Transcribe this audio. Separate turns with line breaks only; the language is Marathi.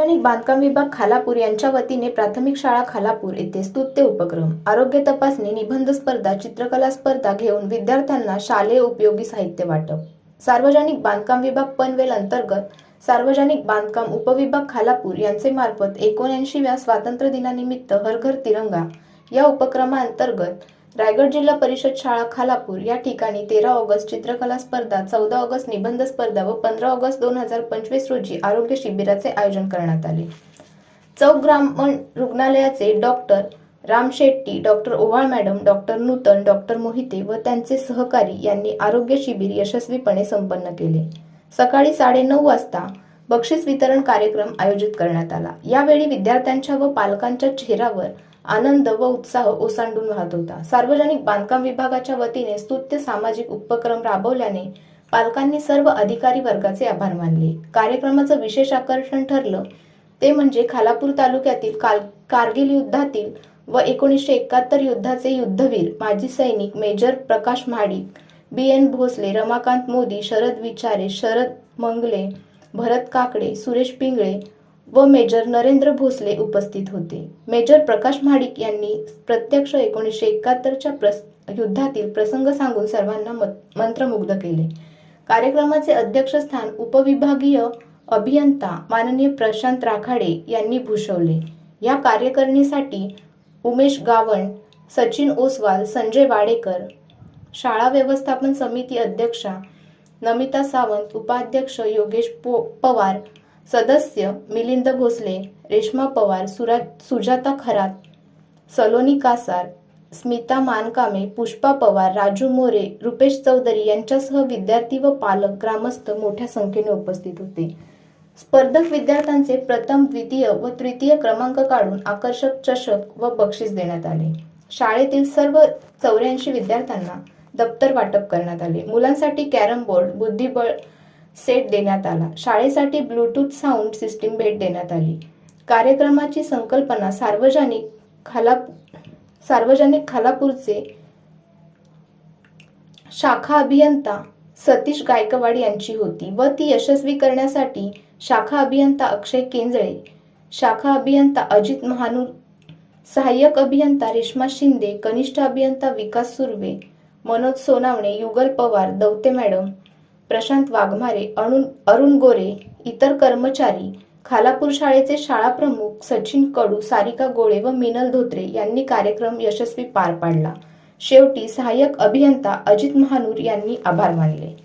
सार्वजनिक बांधकाम विभाग खालापूर यांच्या वतीने प्राथमिक शाळा खालापूर येथे स्तुत्य उपक्रम आरोग्य तपासणी निबंध स्पर्धा चित्रकला स्पर्धा घेऊन विद्यार्थ्यांना शालेय उपयोगी साहित्य वाटप. सार्वजनिक बांधकाम विभाग पनवेल अंतर्गत सार्वजनिक बांधकाम उपविभाग खालापूर यांचे मार्फत एकोणऐंशीव्या स्वातंत्र्य दिनानिमित्त हर घर तिरंगा या उपक्रमाअंतर्गत रायगड जिल्हा परिषद शाळा खालापूर या ठिकाणी तेरा ऑगस्ट चित्रकला स्पर्धा चौदा ऑगस्ट निबंध स्पर्धा व पंधरा ऑगस्ट दोन हजार पंचवीस रोजी आरोग्य शिबिराचे आयोजन करण्यात आले. चौक ग्रामीण रुग्णालयाचे doctor Ram Shetty doctor Owal madam doctor Nutan doctor Mohite व त्यांचे सहकारी यांनी आरोग्य शिबिर यशस्वीपणे संपन्न केले. सकाळी साडेनऊ वाजता बक्षीस वितरण कार्यक्रम आयोजित करण्यात आला. यावेळी विद्यार्थ्यांच्या व पालकांच्या चेहऱ्यावर आनंद व उत्साह ओसांडून वाहत होता. सार्वजनिक बांधकाम विभागाच्या वतीने स्तुत्य सामाजिक उपक्रम राबवल्याने पालकांनी सर्व अधिकारी वर्गाचे आभार मानले. कार्यक्रमाचं विशेष आकर्षण ठरलं ते म्हणजे खालापूर तालुक्यातील काल कारगिल युद्धातील व एकोणीसशे एकाहत्तर युद्धाचे युद्धवीर माजी सैनिक major Prakash Mahadik B N Bhosale Ramakant Modi Sharad Vichare Sharad Mangle भरत काकडे सुरेश पिंगळे व मेजर नरेंद्र भोसले उपस्थित होते. मेजर प्रकाश महाडिक यांनी प्रत्यक्ष एकोणीसशे एकाहत्तरच्या प्रस युद्धातील प्रसंग सांगून सर्वांना मत- मंत्रमुग्ध केले. कार्यक्रमाचे अध्यक्षस्थान उपविभागीय अभियंता माननीय प्रशांत राखाडे यांनी भूषवले. या कार्यकारिणीसाठी उमेश गावण सचिन ओसवाल संजय वाडेकर शाळा व्यवस्थापन समिती अध्यक्षा नमिता सावंत उपाध्यक्ष योगेश पो पवार सदस्य मिलिंद भोसले रेश्मा पवार सुरा सुजाता खरात सलोनी कासार स्मिता मानकामे पुष्पा पवार राजू मोरे रुपेश चौधरी यांच्यासह विद्यार्थी व पालक ग्रामस्थ मोठ्या संख्येने उपस्थित होते. स्पर्धक विद्यार्थ्यांचे प्रथम द्वितीय व तृतीय क्रमांक काढून आकर्षक चषक व बक्षीस देण्यात आले. शाळेतील सर्व चौऱ्याऐंशी विद्यार्थ्यांना दप्तर वाटप करण्यात आले. मुलांसाठी कॅरम बोर्ड बुद्धिबळ सेट देण्यात आला. शाळेसाठी ब्लूटूथ साऊंड सिस्टीम भेट देण्यात आली. कार्यक्रमाची संकल्पना सार्वजनिक खाला सार्वजनिक खालापूरचे शाखा अभियंता सतीश गायकवाड यांची होती व ती यशस्वी करण्यासाठी शाखा अभियंता अक्षय केंजळे शाखा अभियंता अजित महानूर सहाय्यक अभियंता रेश्मा शिंदे कनिष्ठ अभियंता विकास सुर्वे मनोज सोनावणे युगल पवार दौते मॅडम प्रशांत वाघमारे अरुण अरुण गोरे इतर कर्मचारी खालापूर शाळेचे शाळा प्रमुख सचिन कडू सारिका गोळे व मिनल धोत्रे यांनी कार्यक्रम यशस्वी पार पाडला. शेवटी सहाय्यक अभियंता अजित महानूर यांनी आभार मानले.